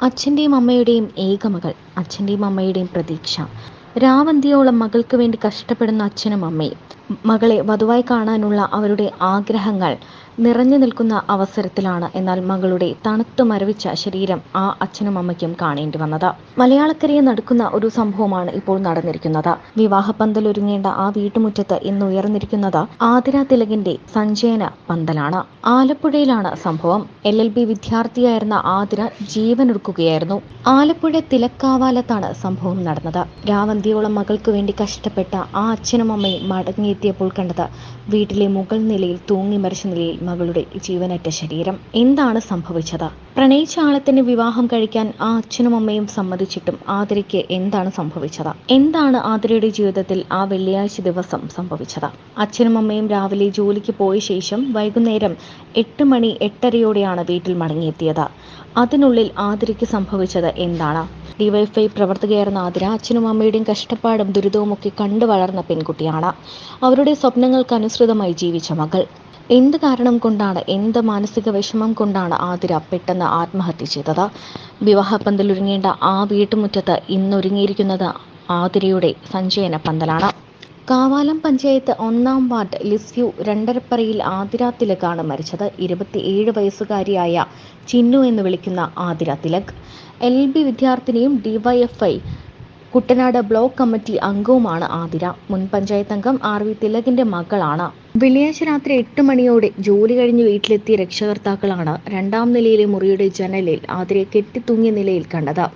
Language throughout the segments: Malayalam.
അച്ഛന്റെയും അമ്മയുടെയും ഏകമകൾ അച്ഛന്റെയും അമ്മയുടെയും പ്രതീക്ഷ. രാവന്തിയോളം മകൾക്ക് വേണ്ടി കഷ്ടപ്പെടുന്ന അച്ഛനും അമ്മയും. മകളെ വധുവായി കാണാനുള്ള അവരുടെ ആഗ്രഹങ്ങൾ നിറഞ്ഞു നിൽക്കുന്ന അവസരത്തിലാണ് എന്നാൽ മകളുടെ തണുത്തു മരവിച്ച ശരീരം ആ അച്ഛനും അമ്മയ്ക്കും കാണേണ്ടി വന്നത്. മലയാളക്കരയെ നടക്കുന്ന ഒരു സംഭവമാണ് ഇപ്പോൾ നടന്നിരിക്കുന്നത്. വിവാഹ പന്തലൊരുങ്ങേണ്ട ആ വീട്ടുമുറ്റത്ത് ഇന്ന് ഉയർന്നിരിക്കുന്നത് ആതിര തിലകിന്റെ സഞ്ചയന പന്തലാണ്. ആലപ്പുഴയിലാണ് സംഭവം. എൽ എൽ ബി വിദ്യാർത്ഥിയായിരുന്ന ആതിര ജീവനൊടുക്കുകയായിരുന്നു. ആലപ്പുഴ തിലക്കാവാലത്താണ് സംഭവം നടന്നത്. രാവന്തിയോളം മകൾക്ക് വേണ്ടി കഷ്ടപ്പെട്ട ആ അച്ഛനും അമ്മയും മടങ്ങിയെത്തിയപ്പോൾ കണ്ടത് വീട്ടിലെ മുകൾ നിലയിൽ തൂങ്ങി മരിച്ച നിലയിൽ മകളുടെ ജീവനറ്റ ശരീരം. എന്താണ് സംഭവിച്ചത്? പ്രണയിച്ച ആളെ തന്നെ വിവാഹം കഴിക്കാൻ ആ അച്ഛനും അമ്മയും സമ്മതിച്ചിട്ടും ആതിരയ്ക്ക് എന്താണ് സംഭവിച്ചത്? എന്താണ് ആതിരയുടെ ജീവിതത്തിൽ ആ വെള്ളിയാഴ്ച ദിവസം സംഭവിച്ചത്? അച്ഛനും അമ്മയും രാവിലെ ജോലിക്ക് പോയ ശേഷം വൈകുന്നേരം എട്ട് മണി എട്ടരയോടെയാണ് വീട്ടിൽ മടങ്ങിയെത്തിയത്. അതിനുള്ളിൽ ആതിരയ്ക്ക് സംഭവിച്ചത് എന്താണ്? ഡിവൈഫൈ പ്രവർത്തകയായിരുന്ന ആതിര അച്ഛനും അമ്മയുടെയും കഷ്ടപ്പാടും ദുരിതവും ഒക്കെ കണ്ടു വളർന്ന പെൺകുട്ടിയാണ്. അവരുടെ സ്വപ്നങ്ങൾക്ക് അനുസൃതമായി ജീവിച്ച മകൾ. എന്ത് കാരണം കൊണ്ടാണ് എന്ത് മാനസിക വിഷമം കൊണ്ടാണ് ആതിര പെട്ടെന്ന് ആത്മഹത്യ ചെയ്തത്? വിവാഹ പന്തലൊരുങ്ങേണ്ട ആ വീട്ടുമുറ്റത്ത് ഇന്നൊരുങ്ങിയിരിക്കുന്നത് ആതിരയുടെ സഞ്ചയന പന്തലാണ്. കാവാലം പഞ്ചായത്ത് ഒന്നാം വാർഡ് ലിസ്യു രണ്ടരപ്പറയിൽ ആതിര തിലകാണ് മരിച്ചത്. ഇരുപത്തിയേഴ് വയസ്സുകാരിയായ ചിന്നു എന്ന് വിളിക്കുന്ന ആതിര തിലക്. എൽ ബി വിദ്യാർത്ഥിനിയും ഡിവൈഎഫ്ഐ കുട്ടനാട് ബ്ലോക്ക് കമ്മിറ്റി അംഗവുമാണ് ആതിര. മുൻ പഞ്ചായത്ത് അംഗം ആർ വി തിലകിന്റെ മകളാണ്. വെള്ളിയാഴ്ച രാത്രി എട്ട് മണിയോടെ ജോലി കഴിഞ്ഞ് വീട്ടിലെത്തിയ രക്ഷകർത്താക്കളാണ് രണ്ടാം നിലയിലെ മുറിയുടെ ജനലിൽ ആതിരയെ കെട്ടിത്തൂങ്ങിയ നിലയിൽ കണ്ടത്.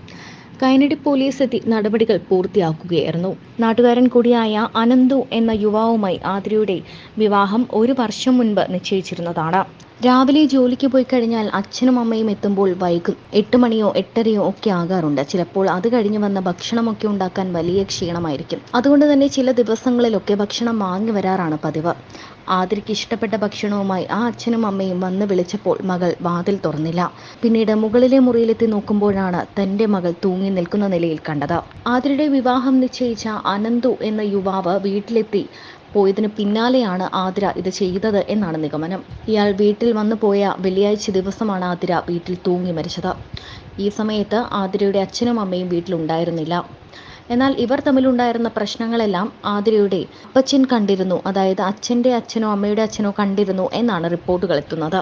കൈനടി പോലീസ് എത്തി നടപടികൾ പൂർത്തിയാക്കുകയായിരുന്നു. നാട്ടുകാരൻ കൂടിയായ അനന്തു എന്ന യുവാവുമായി ആതിരയുടെ വിവാഹം ഒരു വർഷം മുൻപ് നിശ്ചയിച്ചിരുന്നതാണ്. രാവിലെ ജോലിക്ക് പോയി കഴിഞ്ഞാൽ അച്ഛനും അമ്മയും എത്തുമ്പോൾ വൈകും. എട്ട് മണിയോ എട്ടരയോ ഒക്കെ ആകാറുണ്ട്. ചിലപ്പോൾ അത് കഴിഞ്ഞ് വന്ന ഭക്ഷണമൊക്കെ ഉണ്ടാക്കാൻ വലിയ ക്ഷീണമായിരിക്കും. അതുകൊണ്ട് തന്നെ ചില ദിവസങ്ങളിലൊക്കെ ഭക്ഷണം വാങ്ങി വരാറാണ് പതിവ്. ആതിരയ്ക്ക് ഇഷ്ടപ്പെട്ട ഭക്ഷണവുമായി ആ അച്ഛനും അമ്മയും വന്ന് വിളിച്ചപ്പോൾ മകൾ വാതിൽ തുറന്നില്ല. പിന്നീട് മുകളിലെ മുറിയിലെത്തി നോക്കുമ്പോഴാണ് തന്റെ മകൾ തൂങ്ങി നിൽക്കുന്ന നിലയിൽ കണ്ടത്. ആതിരയുടെ വിവാഹം നിശ്ചയിച്ച അനന്തു എന്ന യുവാവ് വീട്ടിലെത്തി പോയതിന് പിന്നാലെയാണ് ആതിര ഇത് ചെയ്തത് എന്നാണ് നിഗമനം. ഇയാൾ വീട്ടിൽ വന്നു പോയ വെള്ളിയാഴ്ച ദിവസമാണ് ആതിര വീട്ടിൽ തൂങ്ങി മരിച്ചത്. ഈ സമയത്ത് ആതിരയുടെ അച്ഛനും അമ്മയും വീട്ടിലുണ്ടായിരുന്നില്ല. എന്നാൽ ഇവർ തമ്മിലുണ്ടായിരുന്ന പ്രശ്നങ്ങളെല്ലാം ആതിരയുടെ അപ്പച്ചൻ കണ്ടിരുന്നു. അതായത് അച്ഛന്റെ അച്ഛനോ അമ്മയുടെ അച്ഛനോ കണ്ടിരുന്നു എന്നാണ് റിപ്പോർട്ടുകൾ എത്തുന്നത്.